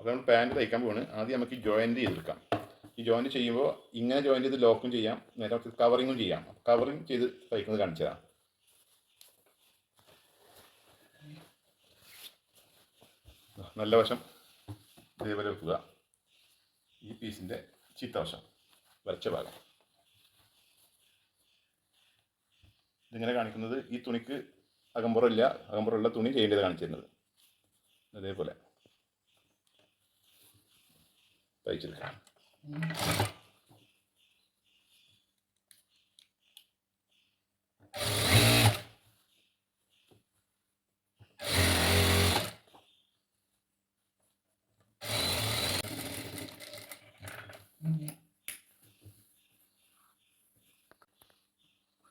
അപ്പോൾ നമ്മൾ പാന്റ് തയ്ക്കാൻ പോവാണ്. ആദ്യം നമുക്ക് ജോയിന്റ് ചെയ്തെടുക്കാം. ഈ ജോയിന്റ് ചെയ്യുമ്പോൾ ഇങ്ങനെ ജോയിന്റ് ചെയ്ത് ലോക്കും ചെയ്യാം. നേരെ കവറിങ്ങും ചെയ്യാം. കവറിങ് ചെയ്ത് തയ്ക്കുന്നത് കാണിച്ചു തരാം നല്ല വശം. ഇതേപോലെ വെക്കുക. ഈ പീസിന്റെ ചീത്ത വശം. വരച്ച ഭാഗം. ഇതിങ്ങനെ കാണിക്കുന്നത് ഈ തുണിക്ക് അകമ്പുറമില്ല അകമ്പുറമുള്ള തുണി ചെയ്യേണ്ടത് കാണിച്ചിരുന്നത് അതേപോലെ. തയ്ച്ചെടുക്കാം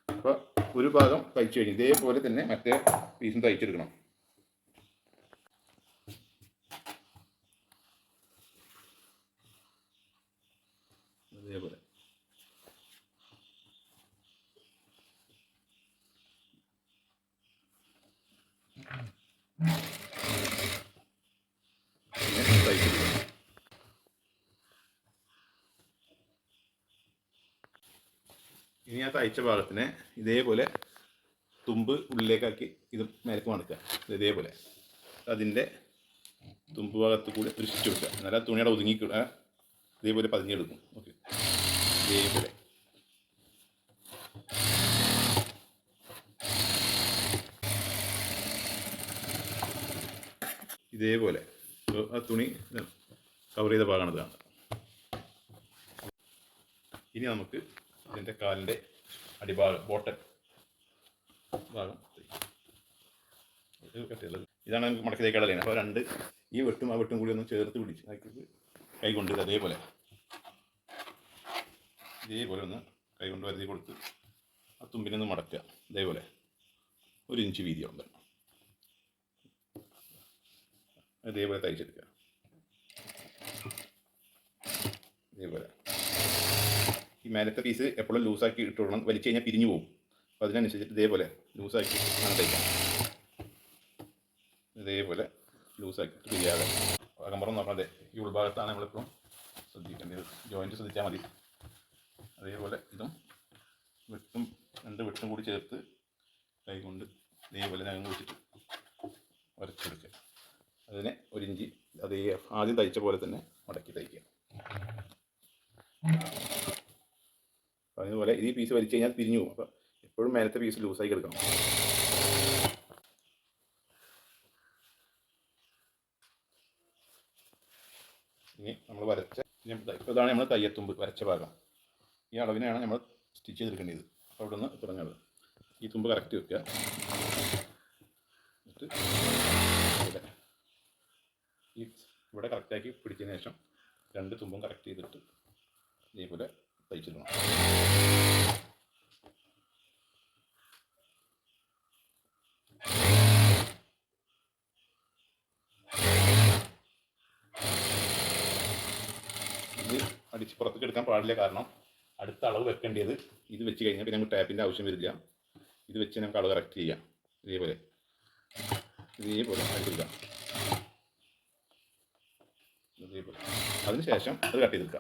അപ്പോൾ ഒരു ഭാഗം തയ്ച്ചു കഴിഞ്ഞു. ഇതേപോലെ തന്നെ മറ്റേ പീസും തയ്ച്ചെടുക്കണം അതേപോലെ ഇങ്ങനെ തയ്ച്ചെടുക്കണം ഇനി ആ തയ്ച്ച ഭാഗത്തിനെ ഇതേപോലെ തുമ്പ് ഉള്ളിലേക്കാക്കി ഇത് മേലേക്ക് മടക്കുക. ഇത് ഇതേപോലെ. അതിന്റെ തുമ്പ് ഭാഗത്ത് കൂടി ഒരു കൊടുക്കുക എന്നാലും ആ തുണിയുടെ ഒതുങ്ങി കിട- ഇതേപോലെ പതിഞ്ഞെടുക്കും. ഓക്കെ. ഇതേപോലെ. ഇതേപോലെ. ആ തുണി കവർ ചെയ്ത ഭാഗമാണ് ഇത് കാണുന്നത്. ഇനി നമുക്ക് ഇതിന്റെ കാലിന്റെ അടിഭാഗം ബോട്ടൻ ഭാഗം ഇതാണ് നമുക്ക് മടക്കി തേക്കാനുള്ള ലൈൻ അപ്പോൾ രണ്ട് ഈ വെട്ടും ആ വെട്ടും കൂടി ഒന്ന് ചേർത്ത് പിടിച്ച് കൈ കൊണ്ട് അതേപോലെ. ഇതേപോലെ ഒന്ന് കൈ കൊണ്ട് വരുതി കൊടുത്ത് ആ തുമ്പിനൊന്ന് മടക്കുക. ഇതേപോലെ. ഒരു ഇഞ്ച് വീതിയുണ്ട്. ഇതേപോലെ തയ്ച്ചെടുക്കുക. ഇതേപോലെ. ഈ മേലത്തെ പീസ് എപ്പോഴും ലൂസാക്കി ഇട്ട് വലിച്ചു കഴിഞ്ഞാൽ പിരിഞ്ഞു പോകും. അപ്പോൾ അതിനനുസരിച്ചിട്ട് ഇതേപോലെ ലൂസാക്കി തയ്ക്കാം ഇതേപോലെ ലൂസാക്കി പിരിയാതെ. അകമ്പറം നോക്കണം. അതെ ഈ ഉൾഭാഗത്താണ് നമ്മളിപ്പം ശ്രദ്ധിക്കേണ്ടത്. ജോയിന്റ് ശ്രദ്ധിച്ചാൽ മതി. അതേപോലെ ഇതും വെട്ടും രണ്ട് വെട്ടും കൂടി ചേർത്ത് കൈ കൊണ്ട് ഇതേപോലെ ഞങ്ങൾ വെച്ചിട്ട് വരച്ചെടുക്കുക. അതിനെ ഒരു ഇഞ്ചി അതേ ആദ്യം തയ്ച്ച പോലെ തന്നെ മടക്കി തയ്ക്കുക. അതുപോലെ ഈ പീസ് വലിച്ചു കഴിഞ്ഞാൽ പിരിഞ്ഞു പോകും. അപ്പോൾ എപ്പോഴും മേലത്തെ പീസ് ലൂസായി കിടക്കണം. ഇനി നമ്മൾ വരച്ച ഇപ്പോൾ ഇതാണ് നമ്മൾ തയ്യത്തുമ്പ് വരച്ച ഭാഗം. ഈ അളവിനെയാണ് നമ്മൾ സ്റ്റിച്ച് ചെയ്തെടുക്കേണ്ടത്. അപ്പോൾ അവിടെ നിന്ന് തുടങ്ങുന്നത് ഈ തുമ്പ് കറക്റ്റ് വെക്കുക. എന്നിട്ട് കറക്റ്റാക്കി പിടിച്ചതിന് ശേഷം രണ്ട് തുമ്പും കറക്റ്റ് ചെയ്തിട്ട് ഇതേപോലെ തയ്ച്ചിടണം. അടിച്ച് പുറത്തേക്ക് എടുക്കാൻ പാടില്ല കാരണം അടുത്ത അളവ് വെക്കേണ്ടത് ഇത് വെച്ച് കഴിഞ്ഞാൽ പിന്നെ നമുക്ക് ടാപ്പിന്റെ ആവശ്യം വരില്ല. ഇത് വെച്ച് നമുക്ക് അളവ് കറക്റ്റ് ചെയ്യാം. ഇതേപോലെ. ഇതേപോലെ അടിച്ചെടുക്കാം ഇതേപോലെ അതിനുശേഷം അത് കട്ട് ചെയ്ത്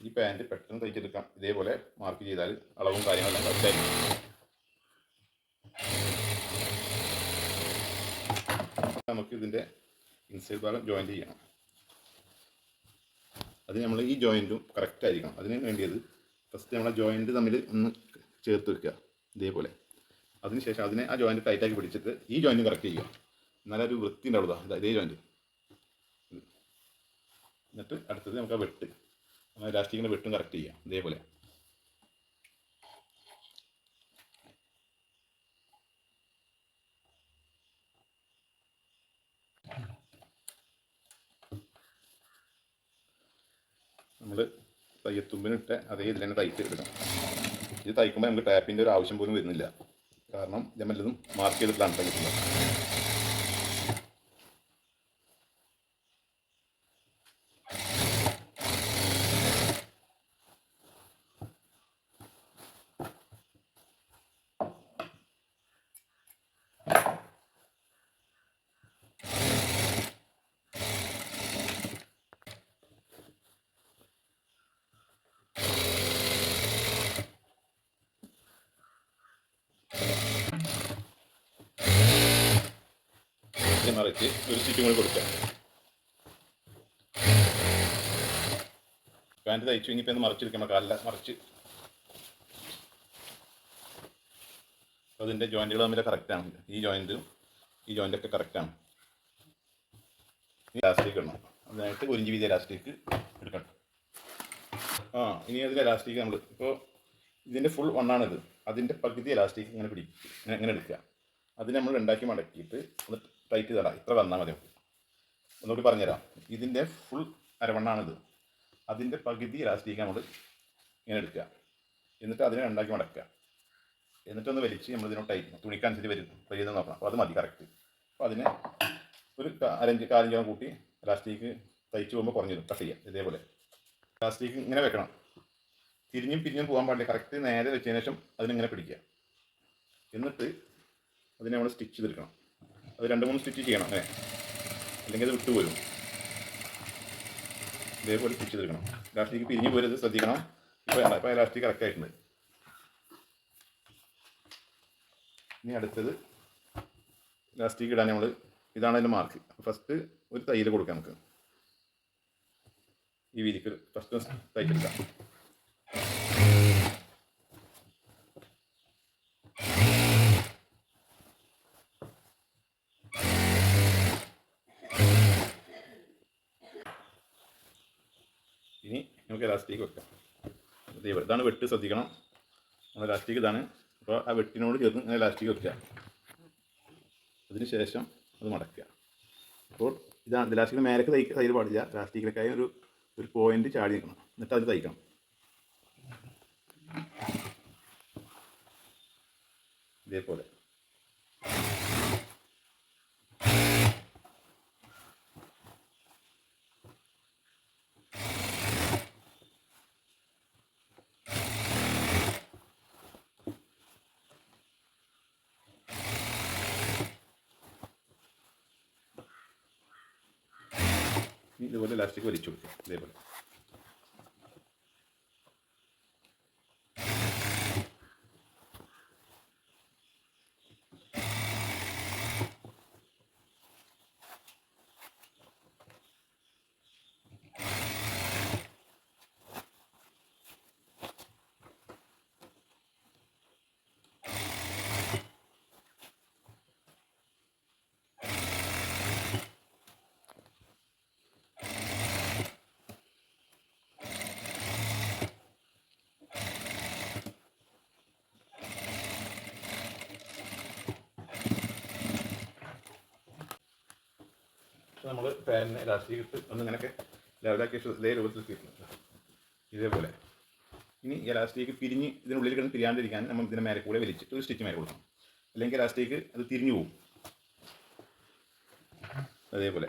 ഈ പാന്റ് പെട്ടെന്ന് തയ്ച്ചെടുക്കാം. ഇതേപോലെ മാർക്ക് ചെയ്താൽ അളവും കാര്യങ്ങളെല്ലാം കറക്റ്റായിരിക്കും നമുക്ക് ഇതിന്റെ ഇൻസൈഡ് ഭാഗം ജോയിന്റ് ചെയ്യണം. അത് നമ്മൾ ഈ ജോയിന്റും കറക്റ്റ് ആയിരിക്കണം. അതിന് വേണ്ടിയത് ഫസ്റ്റ് നമ്മളെ ജോയിന്റ് തമ്മിൽ ഒന്ന് ചേർത്ത് വെക്കുക ഇതേപോലെ. അതിനുശേഷം അതിനെ ആ ജോയിന്റ് ടൈറ്റാക്കി പിടിച്ചിട്ട് ഈ ജോയിന്റ് കറക്റ്റ് ചെയ്യുക. എന്നാലും ഒരു വൃത്തി ഉണ്ടാവുക ഇതാ ഇതേ ജോയിന്റ് എന്നിട്ട് അടുത്തത് നമുക്ക് ആ വെട്ട് ലാസ്റ്റിക്കിന്റെ വെട്ടും കറക്റ്റ് ചെയ്യാം ഇതേപോലെ. നമ്മൾ തയ്യത്തുമ്പിനിട്ട് അതേ ഇതിൽ തന്നെ തയ്ച്ച് എടുക്കണം ഇത് തയ്ക്കുമ്പോൾ നമുക്ക് ടാപ്പിന്റെ ഒരു ആവശ്യം പോലും വരുന്നില്ല. കാരണം ഞാൻ വല്ലതും മാർക്ക് ചെയ്തിട്ടാണ് തയ്ക്കുന്നത്. മറിച്ച് ഒരു സ്റ്റിച്ചും കൂടി കൊടുക്കാം. പാന്റ് തയ്ച്ചു ഇനിയിപ്പോൾ ഒന്ന് മറിച്ചെടുക്കണം കാലില്ല മറിച്ച്. അതിന്റെ ജോയിന്റുകൾ തമ്മിൽ കറക്റ്റാണ് ഈ ജോയിന്റും ഈ ജോയിന്റൊക്കെ കറക്റ്റാണ് ഇലാസ്റ്റിക് ഇടണം. അതിനായിട്ട് ഒരു ഇഞ്ച് വീതി ഇലാസ്റ്റിക് എടുക്കണം. ആ ഇനി അതിൽ ഇലാസ്റ്റിക് നമ്മൾ ഇപ്പോൾ ഇതിന്റെ ഫുൾ വണ്ണാണിത് അതിന്റെ പകുതി ഇലാസ്റ്റിക് ഇങ്ങനെ പിടിക്കും ഇങ്ങനെ എടുക്കുക. അത് നമ്മൾ ഉണ്ടാക്കി മടക്കിയിട്ട് ടൈറ്റ് തട ഇത്ര വന്നാൽ മതി നമുക്ക് ഒന്നുകൂടി പറഞ്ഞുതരാം. ഇതിന്റെ ഫുൾ അരവണ്ണാണിത്. അതിന്റെ പകുതി ഇലാസ്റ്റിക് നമ്മൾ ഇങ്ങനെ എടുക്കുക. എന്നിട്ട് അതിനെ ഉണ്ടാക്കി മടക്കുക. എന്നിട്ടൊന്ന് വലിച്ച് നമ്മൾ ഇതിനോട് ടൈറ്റ് തുണിക്കനുസരിച്ച് വരും. വലിയത് നോക്കണം. അപ്പോൾ അത് മതി കറക്റ്റ് അപ്പോൾ അതിനെ ഒരു അരഞ്ച് കാലഞ്ചോളം കൂട്ടി ഇലാസ്റ്റിക് തയ്ച്ച് പോകുമ്പോൾ കുറഞ്ഞു വരും. കട്ട് ചെയ്യാം ഇതേപോലെ. ഇലാസ്റ്റിക് ഇങ്ങനെ വെക്കണം. തിരിഞ്ഞും പിരിഞ്ഞും പോകാൻ പാടില്ല. കറക്റ്റ് നേരെ വെച്ചതിന് ശേഷം അതിനിങ്ങനെ പിടിക്കുക. എന്നിട്ട് അതിനെ നമ്മൾ സ്റ്റിച്ച് ചെയ്തെടുക്കണം. അത് രണ്ട് മൂന്ന് സ്റ്റിച്ച് ചെയ്യണം അല്ലേ? അല്ലെങ്കിൽ അത് വിട്ടുപോരും. ഇതേപോലെ സ്റ്റിച്ച് തീർക്കണം ഇലാസ്റ്റിക് പിരിഞ്ഞു പോരുത് ശ്രദ്ധിക്കണം. ഇപ്പോൾ ഇപ്പോൾ ഇലാസ്റ്റിക് കറക്റ്റ് ആയിട്ടുണ്ട്. ഇനി അടുത്തത് ഇലാസ്റ്റിക് ഇടാൻ നമ്മൾ ഇതാണ് അതിന്റെ മാർക്ക് ഫസ്റ്റ് ഒരു തയ്യൽ കൊടുക്കാം നമുക്ക്. ഈ വീതിക്ക് ഫസ്റ്റ് തയ്ച്ചെടുക്കാം ഇനി നമുക്ക് ഇലാസ്റ്റിക് വെക്കാം. ഇതാണ് വെട്ട് ശ്രദ്ധിക്കണം. നമ്മൾ ഇലാസ്റ്റിക് ഇതാണ്. അപ്പോൾ ആ വെട്ടിനോട് ചേർന്ന് ഇങ്ങനെ ഇലാസ്റ്റിക് വെക്കുക. അതിന് ശേഷം അത് മടക്കുക. അപ്പോൾ ഇതാണ് ഇലാസ്റ്റിക്കിന് മേലേക്ക് തയ്ക്കുക തയ്യൽ പാടില്ല. ഇലാസ്റ്റിക്കിലേക്കായി ഒരു ഒരു പോയിന്റ് ചാടി നിൽക്കണം. എന്നിട്ട് അതിൽ തയ്ക്കണം. ഇതേപോലെ. ഇതുപോലെ ഇലാസ്റ്റിക് വലിച്ചു കൊടുക്കുക ഇതേപോലെ. നമ്മൾ പാനിനെ ഇലാസ്റ്റിക് ഇട്ട് ഒന്ന് ഇങ്ങനെയൊക്കെ ലെവലാക്കി ഇതേ രൂപത്തിൽ കിട്ടുന്നത് ഇതേപോലെ. ഇനി ഇലാസ്റ്റിക് പിരിഞ്ഞ് ഇതിനുള്ളിൽ കിടന്ന് പിരിയാണ്ടിരിക്കാൻ നമ്മൾ ഇതിന് മേലെ കൂടെ വലിച്ചിട്ട് ഒരു സ്റ്റിച്ച് മേലെ കൊടുക്കണം. അല്ലെങ്കിൽ ഇലാസ്റ്റിക് അത് തിരിഞ്ഞു പോകും അതേപോലെ.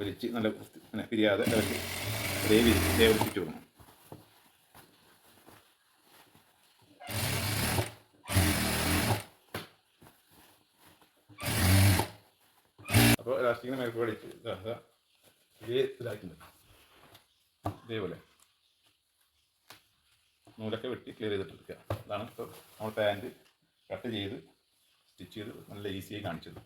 വലിച്ച് നല്ല പിരിയാതെ ലെവലിൽ അതേ വിരിച്ച് ഇതേപോലെ സ്റ്റിച്ച് കൊടുക്കണം. അപ്പോൾ ഇലാസ്റ്റിക്കിന് മേലെ കൂടെ വലിച്ച് ഇതാ, ഇതാ, ഇതേ ഇതായിട്ടുണ്ട് ഇതേപോലെ. നൂലൊക്കെ വെട്ടി ക്ലിയർ ചെയ്തിട്ടെടുക്കുക അതാണ് ഇപ്പോൾ നമ്മൾ പാന്റ് കട്ട് ചെയ്ത് സ്റ്റിച്ച് ചെയ്ത് നല്ല ഈസിയായി കാണിച്ചത്.